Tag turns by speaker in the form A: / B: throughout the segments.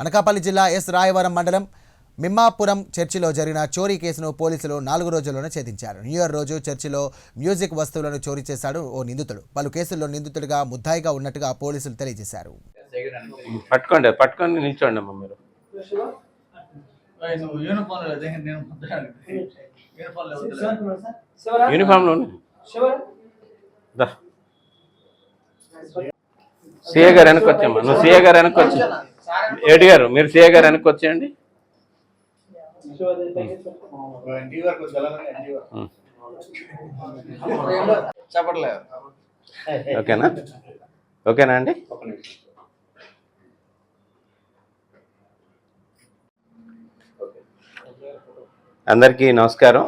A: అనకాపల్లి జిల్లా ఎస్ రాయవరం మండలం మిమ్మాపురం చర్చిలో జరిగిన చోరీ కేసును పోలీసులు నాలుగు రోజుల్లోనే ఛేదించారు. న్యూ ఇయర్ రోజు చర్చిలో మ్యూజిక్ వస్తువులను చోరీ చేశాడు ఓ నిందితుడు. పలు కేసుల్లో నిందితుడిగా ముద్దాయిగా ఉన్నట్టుగా పోలీసులు తెలియజేశారు.
B: పట్టుకోండి పట్టుకొని నిల్చోండి అమ్మ మీరు. యూనిఫామ్లో యూనిఫామ్లో సిఏ గారు వెనక్కి వచ్చామ్మా నువ్వు సిఏ గారు వెనక్కి వచ్చి. ఏడి గారు మీరు సిఏ గారు వెనక్కి వచ్చేయండి.
C: చెప్పట్లేదు.
B: ఓకేనా? ఓకేనా అండి? అందరికీ నమస్కారం.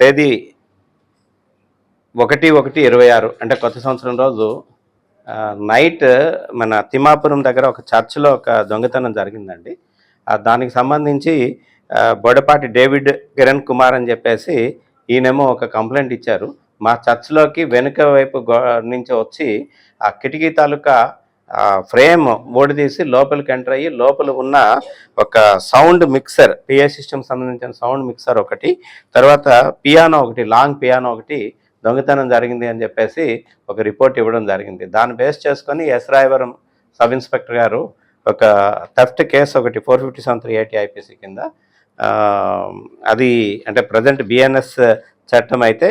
B: తేదీ ఒకటి ఒకటి ఇరవై ఆరు అంటే కొత్త సంవత్సరం రోజు నైట్ మన తిమ్మాపురం దగ్గర ఒక చర్చ్లో ఒక దొంగతనం జరిగిందండి. దానికి సంబంధించి బొడపాటి డేవిడ్ కిరణ్ కుమార్ అని చెప్పేసి ఈయనేమో ఒక కంప్లైంట్ ఇచ్చారు. మా చర్చ్లోకి వెనుక వైపు గో- నుంచి వచ్చి ఆ కిటికీ తాలూకా ఫ్రేమ్ ఓడి తీసి లోపలికి ఎంటర్ అయ్యి లోపల ఉన్న ఒక sound mixer P A system సంబంధించిన సౌండ్ మిక్సర్ ఒకటి తర్వాత పియానో ఒకటి లాంగ్ పియానో ఒకటి దొంగతనం జరిగింది అని చెప్పేసి ఒక రిపోర్ట్ ఇవ్వడం జరిగింది. దాన్ని బేస్ చేసుకొని ఎస్ రాయవరం సబ్ ఇన్స్పెక్టర్ గారు ఒక థెఫ్ట్ కేసు ఒకటి four fifty seven three eighty IPC కింద అది అంటే ప్రజెంట్ బిఎన్ఎస్ చట్టం అయితే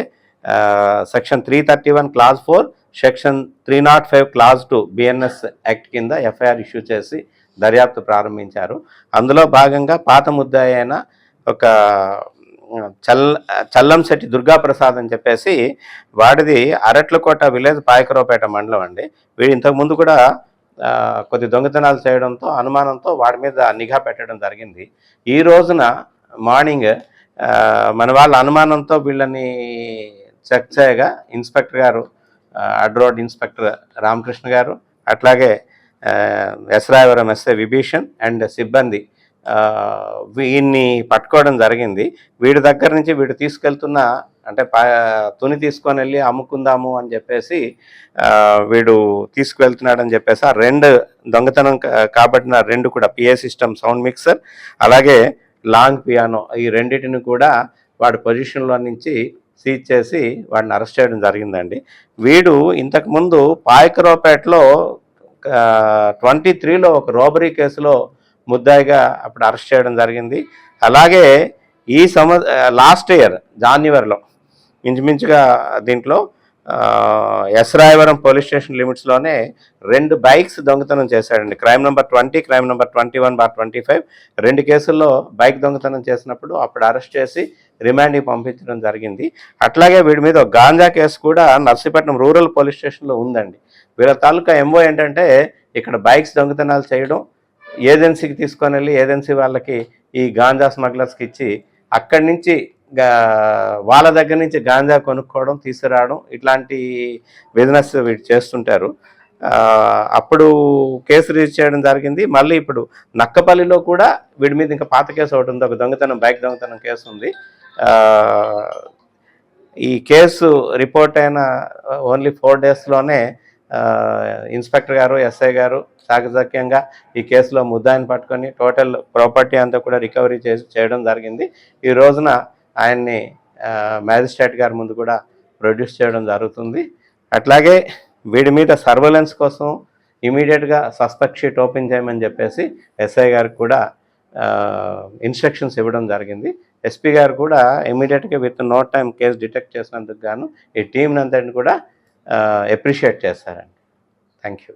B: section three thirty one class four section three naught five class two BNS act కింద ఎఫ్ఐఆర్ ఇష్యూ చేసి దర్యాప్తు ప్రారంభించారు. అందులో భాగంగా పాత ముద్దాయి అయిన ఒక చల్ చల్లంశెట్టి దుర్గాప్రసాద్ అని చెప్పేసి వాడిది అరట్లకోట విలేజ్ పాయకరావుపేట మండలం అండి. వీడు ఇంతకుముందు కూడా కొద్ది దొంగతనాలు చేయడంతో అనుమానంతో వాడి మీద నిఘా పెట్టడం జరిగింది. ఈ రోజున మార్నింగ్ మన వాళ్ళ అనుమానంతో వీళ్ళని చెక్ చేయగా ఇన్స్పెక్టర్ గారు అడ్రోడ్ ఇన్స్పెక్టర్ రామకృష్ణ గారు అట్లాగే ఎస్రాయవరం ఎస్ఏ విభీషణ్ అండ్ సిబ్బంది వీడిని పట్టుకోవడం జరిగింది. వీడి దగ్గర నుంచి వీడు తీసుకెళ్తున్న అంటే తుని తీసుకొని వెళ్ళి అమ్ముకుందాము అని చెప్పేసి వీడు వీడు తీసుకువెళ్తున్నాడని చెప్పేసి ఆ రెండు దొంగతనం కాబట్టిన రెండు కూడా P A system sound mixer అలాగే లాంగ్ పియానో ఈ రెండింటిని కూడా వాడి పొజిషన్లో నుంచి సీజ్ చేసి వాడిని అరెస్ట్ చేయడం జరిగిందండి. వీడు ఇంతకుముందు పాయకరావుపేటలో ట్వంటీ త్రీలో ఒక రోబరీ కేసులో ముద్దాయిగా అప్పుడు అరెస్ట్ చేయడం జరిగింది. అలాగే ఈ సంవ లాస్ట్ ఇయర్ జాన్యువరిలో ఇంచుమించుగా దీంట్లో ఎస్రాయవరం ఎస్ రాయవరం పోలీస్ స్టేషన్ లిమిట్స్లోనే రెండు బైక్స్ దొంగతనం చేశాడండి. Crime number twenty crime number twenty one bar twenty five రెండు కేసుల్లో బైక్ దొంగతనం చేసినప్పుడు అప్పుడు అరెస్ట్ చేసి రిమాండ్కి పంపించడం జరిగింది. అట్లాగే వీడి మీద ఒక గాంజా కేసు కూడా నర్సీపట్నం రూరల్ పోలీస్ స్టేషన్లో ఉందండి. వీళ్ళ తాలూకా ఎంఓ ఏంటంటే ఇక్కడ బైక్స్ దొంగతనాలు చేయడం ఏజెన్సీకి తీసుకొని వెళ్ళి ఏజెన్సీ వాళ్ళకి ఈ గాంజా స్మగ్లర్స్కి ఇచ్చి అక్కడి నుంచి గా- వాళ్ళ దగ్గర నుంచి గాంజా కొనుక్కోవడం తీసుకురావడం ఇట్లాంటి బిజినెస్ వీడు చేస్తుంటారు. అప్పుడు కేసు రిజిస్టర్ చేయడం జరిగింది. మళ్ళీ ఇప్పుడు నక్కపల్లిలో కూడా వీడి మీద ఇంకా పాత కేసు ఒకటి ఉంది. ఒక దొంగతనం బైక్ దొంగతనం కేసు ఉంది. ఈ కేసు రిపోర్ట్ అయిన ఓన్లీ ఫోర్ డేస్లోనే ఇన్స్పెక్టర్ గారు ఎస్ఐ గారు సాకజక్యంగా ఈ కేసులో ముద్దాయిని పట్టుకొని టోటల్ ప్రాపర్టీ అంతా కూడా రికవరీ చేసి చేయడం జరిగింది. ఈ రోజున ఆయన్ని మ్యాజిస్ట్రేట్ గారి ముందు కూడా ప్రొడ్యూస్ చేయడం జరుగుతుంది. అట్లాగే వీడి మీద సర్వేలెన్స్ కోసం ఇమీడియట్గా సస్పెక్ట్ షీట్ ఓపెన్ చేయమని చెప్పేసి ఎస్ఐ గారికి కూడా ఇన్స్ట్రక్షన్స్ ఇవ్వడం జరిగింది. ఎస్పీ గారు కూడా ఇమీడియట్గా with no time case detect చేసినందుకు గాను ఈ టీంని అంతటిని కూడా అప్రిషియేట్ చేస్తారండి థ్యాంక్ యూ